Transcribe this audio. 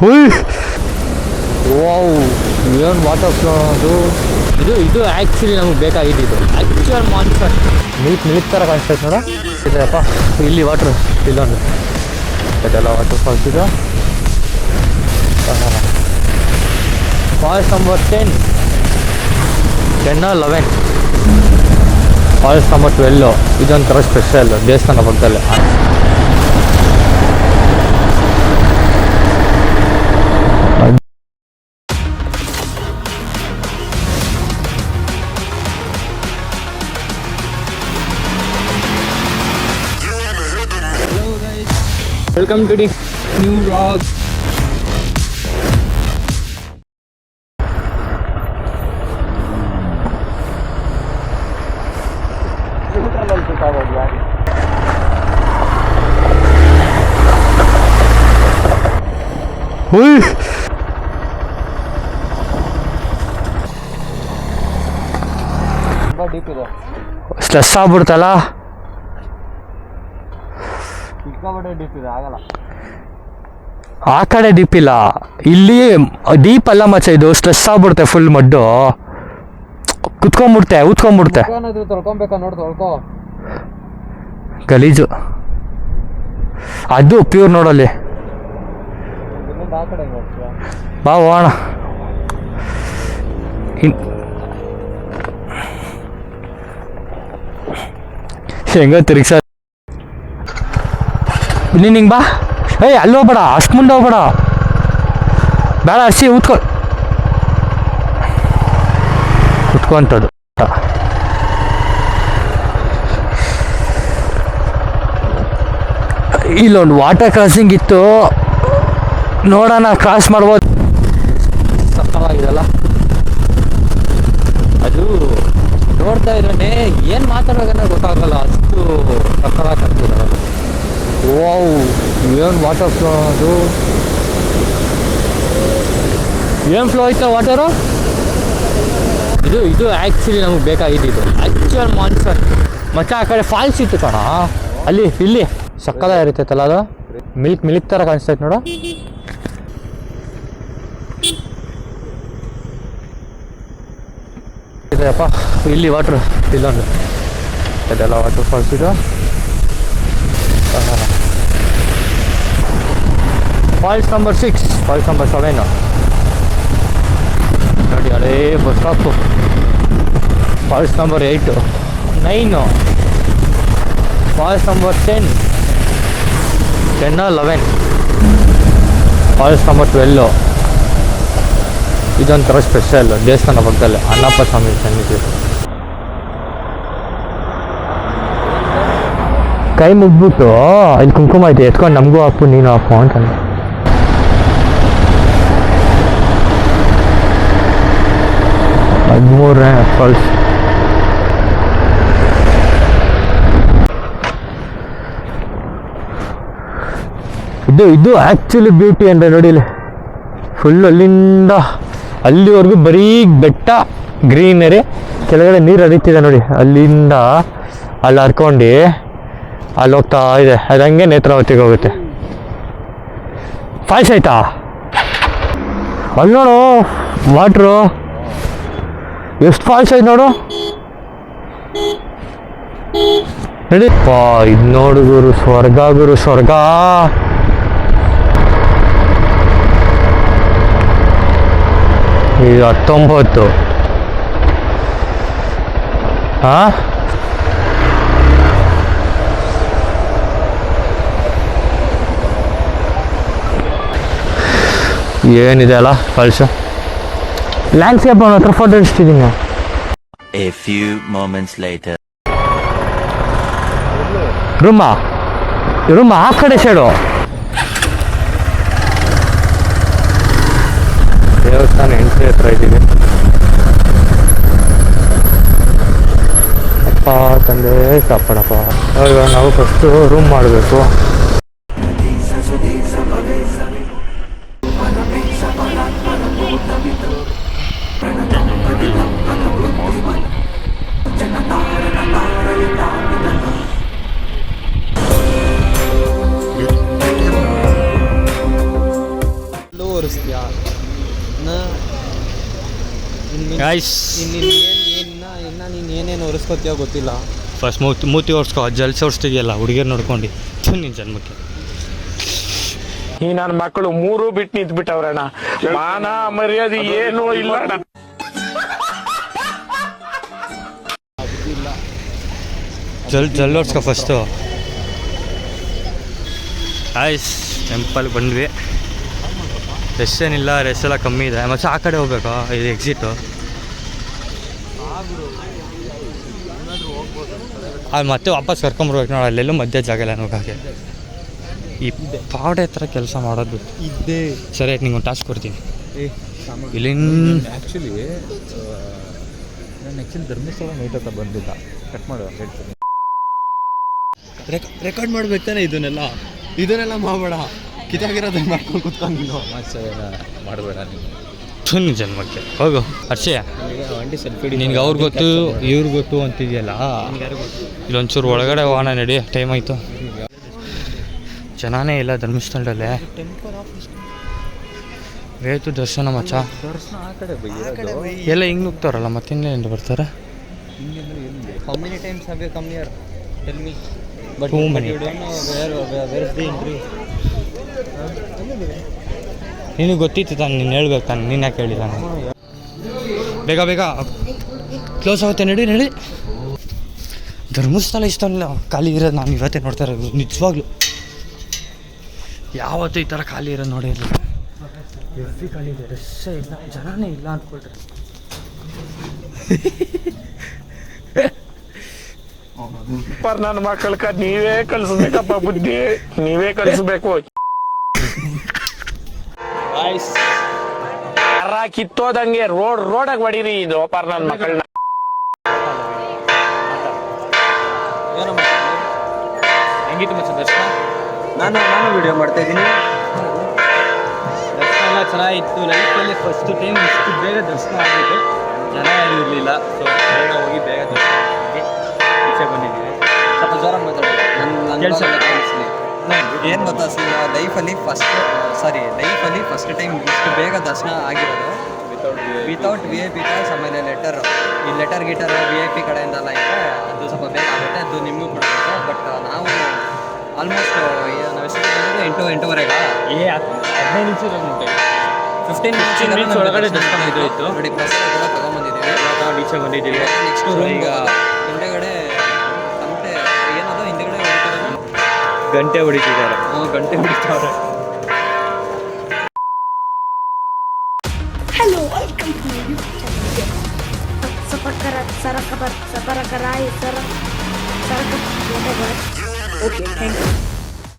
ಹುಯ್. Wow, ಏನು water ಅದು? ಇದು ಇದು ಆ್ಯಕ್ಚುಲಿ ನಮಗೆ ಬೇಕಾಗಿದ್ದು ಆ್ಯಕ್ಚುಯಲ್ ಮಾನ್ಸನ್ ನೀಟ್ ಮಿಲ್ಕ್ ಥರ ಕಾಣಿಸ್ತೈತೆ ನೋಡ. ಇದೆಯಪ್ಪ ಇಲ್ಲಿ ವಾಟ್ರ್ ಇಲ್ಲೊಂದು ಇದೆಲ್ಲ ವಾಟರ್ ಫಾಲ್ಸ್ ಇದು. Falls number ten ten eleven falls number twelve ಇದೊಂಥರ ಸ್ಪೆಷಲ್ ದೇವಸ್ಥಾನ ಪಕ್ಕದಲ್ಲೇ. Welcome to the new vlog ಹುಯ್ deep ಇದೆ ಸ್ಟ್ರೆಸ್ ಆಗ್ಬಿಡ್ತಲ್ಲ ಸಿಕ್ಕಾಪಟ್ಟೆ ಡಿಪ್ ಇದೆ ಆಗಲ್ಲ. ಆ ಕಡೆ ಡಿಪ್ ಇಲ್ಲ ಇಲ್ಲಿ ಡೀಪ್ ಅಲ್ಲ ಮಚ್ಚ ಇದು ಸ್ಟ್ರೆಸ್ ಆಗ್ಬಿಡುತ್ತೆ ಫುಲ್ ಮಡ್ಡು. ಕುತ್ಕೊಂಡ್ಬಿಡ್ತೆ ತೊಳ್ಕೊಬೇಕಾ ನೋಡಿ ತೊಳ್ಕೊ. ಗಲೀಜು. ಅದು ಪ್ಯೂರ್ ನೋಡಲ್ಲಿ. ಬಾ ಹೋಗೋಣ. ಹೆಂಗ ತಿರುಗ್ಸ ನೀನು ಹಿಂಗೆ ಬಾ. ಏಯ್, ಅಲ್ಲಿ ಹೋಗ್ಬೇಡ, ಅಷ್ಟು ಮುಂದೆ ಹೋಗ್ಬೇಡ. ಬೇಡ ಹಸಿ ಉತ್ಕೊ ಉತ್ಕೊಂಥದ್ದು ಇಲ್ಲೊಂದು ವಾಟರ್ ಕ್ರಾಸಿಂಗ್ ಇತ್ತು. ನೋಡೋಣ ಕ್ರಾಸ್ ಮಾಡ್ಬೋದು. ಸಕ್ಕತ್ತಾಗಿದೆಲ್ಲ ಅದು ನೋಡ್ತಾ ಇರೋನೆ, ಏನು ಮಾತಾಡೋಕೆ ಗೊತ್ತಾಗಲ್ಲ. ಅಷ್ಟು ಆಗ್ತಿದೆ ವಾವ್ ಏನು ವಾಟರ್ ಫ್ಲೋ ಅದು? ಏನು ಫ್ಲೋ ಆಯ್ತಾ ವಾಟರು ಇದು ಇದು ಆ್ಯಕ್ಚುಲಿ ನಮಗೆ ಬೇಕಾಗಿದ್ದು ಆ್ಯಕ್ಚುಯಲ್ ಮಾನ್ಸನ್ ಮತ್ತೆ ಆ ಕಡೆ ಫಾಲ್ಸ್ ಇತ್ತು ಕಣ. ಅಲ್ಲಿ, ಇಲ್ಲಿ. ಸಕ್ಕದ ಇರ್ತೈತಲ್ಲ ಅದು? ಮಿಲ್ಕ್ ಮಿಲ್ಕ್ ಥರ ಕಾಣಿಸ್ತೈತೆ ನೋಡು. ಇದೆಯಪ್ಪ ಇಲ್ಲಿ ವಾಟ್ರ್ ಇಲ್ಲೊಂದು ಇದೆಲ್ಲ ವಾಟರ್ ಫಾಲ್ಸ್ ಇದು. Falls number six falls number seven ನೋಡಿ ಅದೇ bus stop falls number eight nine falls number ten ten eleven falls number twelve ಇದೊಂಥರ ಸ್ಪೆಷಲ್ ದೇವಸ್ಥಾನ ಪಕ್ಕದಲ್ಲೇ. ಅಣ್ಣಪ್ಪ ಸ್ವಾಮಿ ಸನ್ನಿಧಿ. ಕೈ ಮುಗ್ಬಿಟ್ಟು ಇಲ್ಲಿ ಕುಂಕುಮ ಐತೆ. ಎತ್ಕೊಂಡು ನಮಗೂ ಹಾಕು, ನೀನು ಹಾಕು ಅಂತಾನೆ ಹದಿಮೂರನೇ ಫಾಲ್ಸ್ ಇದು ಇದು ಆ್ಯಕ್ಚುಲಿ ಬ್ಯೂಟಿ ಅಂದರೆ ಇಲ್ಲಿ. ಫುಲ್ ಅಲ್ಲಿಂದ ಅಲ್ಲಿವರೆಗೂ ಬರೀ ಬೆಟ್ಟ, ಗ್ರೀನರಿ, ಕೆಳಗಡೆ ನೀರು ಹರಿತಿದೆ ನೋಡಿ. ಅಲ್ಲಿಂದ ಅಲ್ಲಿ ಹರ್ಕೊಂಡು ಅಲ್ಲಿ ಹೋಗ್ತಾ ಇದೆ. ಅದು ಹಂಗೆ ನೇತ್ರಾವತಿಗೆ ಹೋಗುತ್ತೆ. ಫಾಲ್ಸ್ ಆಯ್ತಾ? ಅಲ್ಲಿ ನೋಡು ವಾಟ್ರು ಎಷ್ಟು ಫಾಲ್ಸ್ ಐತೆ ನೋಡು. ನಡಿ. ಪಾ, ಇದು ನೋಡು ಗುರು, ಸ್ವರ್ಗ ಗುರು, ಸ್ವರ್ಗ. ಇದು ಹತ್ತೊಂಬತ್ತು. ಹಾ ಏನಿದೆ ಅಲ್ಲ ಫಾಲ್ಸು ಲ್ಯಾಂಡ್ಸ್ಕೇಪ್ ಅವನ ಹತ್ರ ಫೋಟೋ ಇಡ್ತಿದ್ದೀನಿ A few moments later. Room room ಆ ಕಡೆ ಸೈಡು. ದೇವಸ್ಥಾನ ಎಂಟ್ರಿ ಹತ್ರ ಇದ್ದೀವಿ. ಅಪ್ಪ ತಂದೆ ಕಾಪಾಡಪ್ಪ. ಇವಾಗ ನಾವು ಫಸ್ಟು ರೂಮ್ ಮಾಡಬೇಕು. ಗಾಯ್ಸ್ ಇನ್ನು ಇನ್ನ ಇನ್ನ ನೀನು ಏನೇನು ಒರೆಸ್ಕೊತೀಯೋ ಗೊತ್ತಿಲ್ಲ. ಫಸ್ಟ್ ಮೂತಿ ಮೂತಿ ಓಡಿಸ್ಕೊ ಜಲ್ಸಿ ಓಡಿಸ್ತಿದೆಯಲ್ಲ ಹುಡುಗಿಯರು ನೋಡ್ಕೊಂಡು. ನಿನ್ನ ಜನ್ಮಕ್ಕೆ. ಈ ನನ್ನ ಮಕ್ಕಳು ಮೂರು ಬಿಟ್ಟು ನಿಂತ್ ಬಿಟ್ಟವ್ರಣ್ಣ ಮಾನ ಮರ್ಯಾದೆ ಏನು ಇಲ್ಲ. ಅಣ್ಣ ಜಲ್ ಜಲ್ ಓಡಿಸ್ಕೊ ಫಸ್ಟು ಆಯ್ಸ್ ಟೆಂಪಲ್ಗೆ ಬಂದ್ವಿ. ರೆಸ್ ಏನಿಲ್ಲ ರೆಸ್ ಎಲ್ಲ ಕಮ್ಮಿ ಇದೆ. ಮತ್ತೆ ಆ ಕಡೆ ಹೋಗ್ಬೇಕು? ಇದು ಎಕ್ಸಿಟು ಅಲ್ಲಿ ಮತ್ತೆ ವಾಪಸ್ ಕರ್ಕೊಂಬರ್ಬೇಕು ನೋಡಿ ಅಲ್ಲೆಲ್ಲೂ ಮಧ್ಯ ಜಾಗ ಇಲ್ಲ ಹೋಗಕ್ಕೆ ಈ ಪಾವಡೆ ಥರ ಕೆಲಸ ಮಾಡೋದು. ಇದ್ದೇ. ಸರಿ ಆಯ್ತು ನಿಂಗೆ ಒಂದು ಟಾಸ್ಕ್ ಕೊಡ್ತೀನಿ ಇಲ್ಲಿ ಆ್ಯಕ್ಚುಲಿ ನಾನು ಆ್ಯಕ್ಚುಲಿ ಧರ್ಮಸ್ಥಳ ನೈಟ್ ಹತ್ರ ಬಂದಿಲ್ಲ ಕಟ್ ಮಾಡುವ ಹೇಳ್ತೀನಿ. ರೆಕಾರ್ಡ್ ಮಾಡ್ಬೇಕು ತಾನೆ ಇದನ್ನೆಲ್ಲ? ಇದನ್ನೆಲ್ಲ ಮಾಡಬೇಡ. ಕಿತ್ತಾಗಿರೋದನ್ನ ಮಾಡ್ಕೊಂಡು ಕುತ್ಕೊಂಡು ಮಾಡಬೇಡ ನೀವು ಥುನ್ ಜನ್ಮಕ್ಕೆ. ಹೋಗು. ಹರ್ಷಯ ನಿನ್ಗೆ ಅವ್ರು ಗೊತ್ತು ಇವ್ರು ಗೊತ್ತು ಅಂತಿದೆಯಲ್ಲ? ಇಲ್ಲೊಂಚೂರು ಒಳಗಡೆ ವಾಹನ ನಡಿ ಟೈಮ್ ಆಯಿತು. ಜನಾನೇ ಇಲ್ಲ ಧರ್ಮಸ್ಥಳದಲ್ಲೇ. ವೇತು ದರ್ಶನ ಮಚ್ಚ. ದರ್ಶನ ಆ ಕಡೆ ಬೈಯೋದು ಎಲ್ಲ ಹಿಂಗೆ ನುಗ್ತಾರಲ್ಲ ಮತ್ತಿನ್ನೇನು ಬರ್ತಾರೆ ಟೂ many. ನಿನಗೆ ಗೊತ್ತಿತ್ತು ತಾನೆ, ನೀನು ಹೇಳ್ಬೇಕು ತಾನೆ, ನೀನು ಯಾಕೆ ಹೇಳಿಲ್ಲ ಬೇಗ ಬೇಗ ಕ್ಲೋಸ್ ಆಗುತ್ತೆ, ನಡಿ ನಡಿ. ಧರ್ಮಸ್ಥಳ ಇಷ್ಟಲ್ಲ ಖಾಲಿ ಇರೋದು ನಾನು ಇವತ್ತೇ ನೋಡ್ತಾ ಇರೋದು, ನಿಜವಾಗ್ಲು. ಯಾವತ್ತೂ ಈ ಥರ ಖಾಲಿ ಇರೋದು ನೋಡಿರಲಿಲ್ಲ ಎಫ್ಸಿ ಖಾಲಿ ಇದೆ ರಶ್ಶೇ ಇಲ್ಲ, ಜನನೇ ಇಲ್ಲ ಅಂದ್ಕೊಳ್ರಿ ಪರ್ ನನ್ನ ಕ ನೀವೇ ಕಲಿಸ್ಬೇಕಪ್ಪ ಬುದ್ಧಿ. ನೀವೇ ಮರ ಕಿತ್ತೋದಂಗೆ ರೋಡ್ ರೋಡಾಗ ಹೊಡೀರಿ ಇದು ಪರ್ ನನ್ನ ಮಕ್ಕಳನ್ನ ಏನೋ ಹೆಂಗಿತ್ತು ಮಚ್ಚ ದರ್ಶನ ನಾನು ನಾನು ವಿಡಿಯೋ ಮಾಡ್ತಾ ಇದ್ದೀನಿ. ದರ್ಶನ ಎಲ್ಲ ಚೆನ್ನಾಗಿತ್ತು. ಲೈಫಲ್ಲಿ ಫಸ್ಟ್ ಟೈಮ್ ಇಷ್ಟು ಬೇಗ ದರ್ಶನ ಆಗಿತ್ತು ಜನ ಯಾರು ಇರಲಿಲ್ಲ. ಸೊ ಬೇಗ ಹೋಗಿ ಬೇಗ ದರ್ಶನ ಆಗಿ ಈಚೆ ಬಂದಿದ್ದೀವಿ. ಸ್ವಲ್ಪ ಜ್ವರ ಮಾತಾಡೋದು ನನ್ನ ಕೆಲಸ ಏನು ಗೊತ್ತಾ ಸರ್ ಲೈಫಲ್ಲಿ ಫಸ್ಟ್ ಸಾರಿ ಲೈಫಲ್ಲಿ ಫಸ್ಟ್ ಟೈಮ್ ಇಷ್ಟು ಬೇಗ ದರ್ಶನ ಆಗಿರೋದು without V I P pass ಆಮೇಲೆ ಲೆಟರ್ ಈ ಲೆಟರ್ ಗಿಟರ್ ವಿ ಐ ಪಿ ಕಡೆಯಿಂದ ಎಲ್ಲ ಇದ್ದರೆ ಅದು ಸ್ವಲ್ಪ ಬೇಗ ಆಗುತ್ತೆ ಅದು ನಿಮಗೂ ಕೂಡ ಬಟ್ ನಾವು ಆಲ್ಮೋಸ್ಟ್ ನಾವು ಎಷ್ಟು ಎಂಟು ಎಂಟೂವರೆಗೆ? ಏ ಹದಿನೈದು ನಿಮಿಷ ಫಿಫ್ಟೀನ್ ಮಿನಿಟ್ಸ್ ಒಳಗಡೆ ದರ್ಶನ ಮುಗ್ದೋಯ್ತು. ನೋಡಿ ಪ್ರಸಾದ ಕೂಡ ತೊಗೊಂಬಂದಿದ್ದೀವಿ. ಈಚೆ ಬಂದಿದ್ದೀವಿ. ನೆಕ್ಸ್ಟ್ ರೂಮ್ ಈಗ ಹಿಂದೆಗಡೆ ಗಂಟೆ ಹುಡುಕಿದ್ದಾರೆ ಗಂಟೆ ಹುಡುಕಿದ್ದಾರೆ hello welcome to my YouTube ಸರ ಸರಕು ಓಕೆ ಥ್ಯಾಂಕ್ ಯು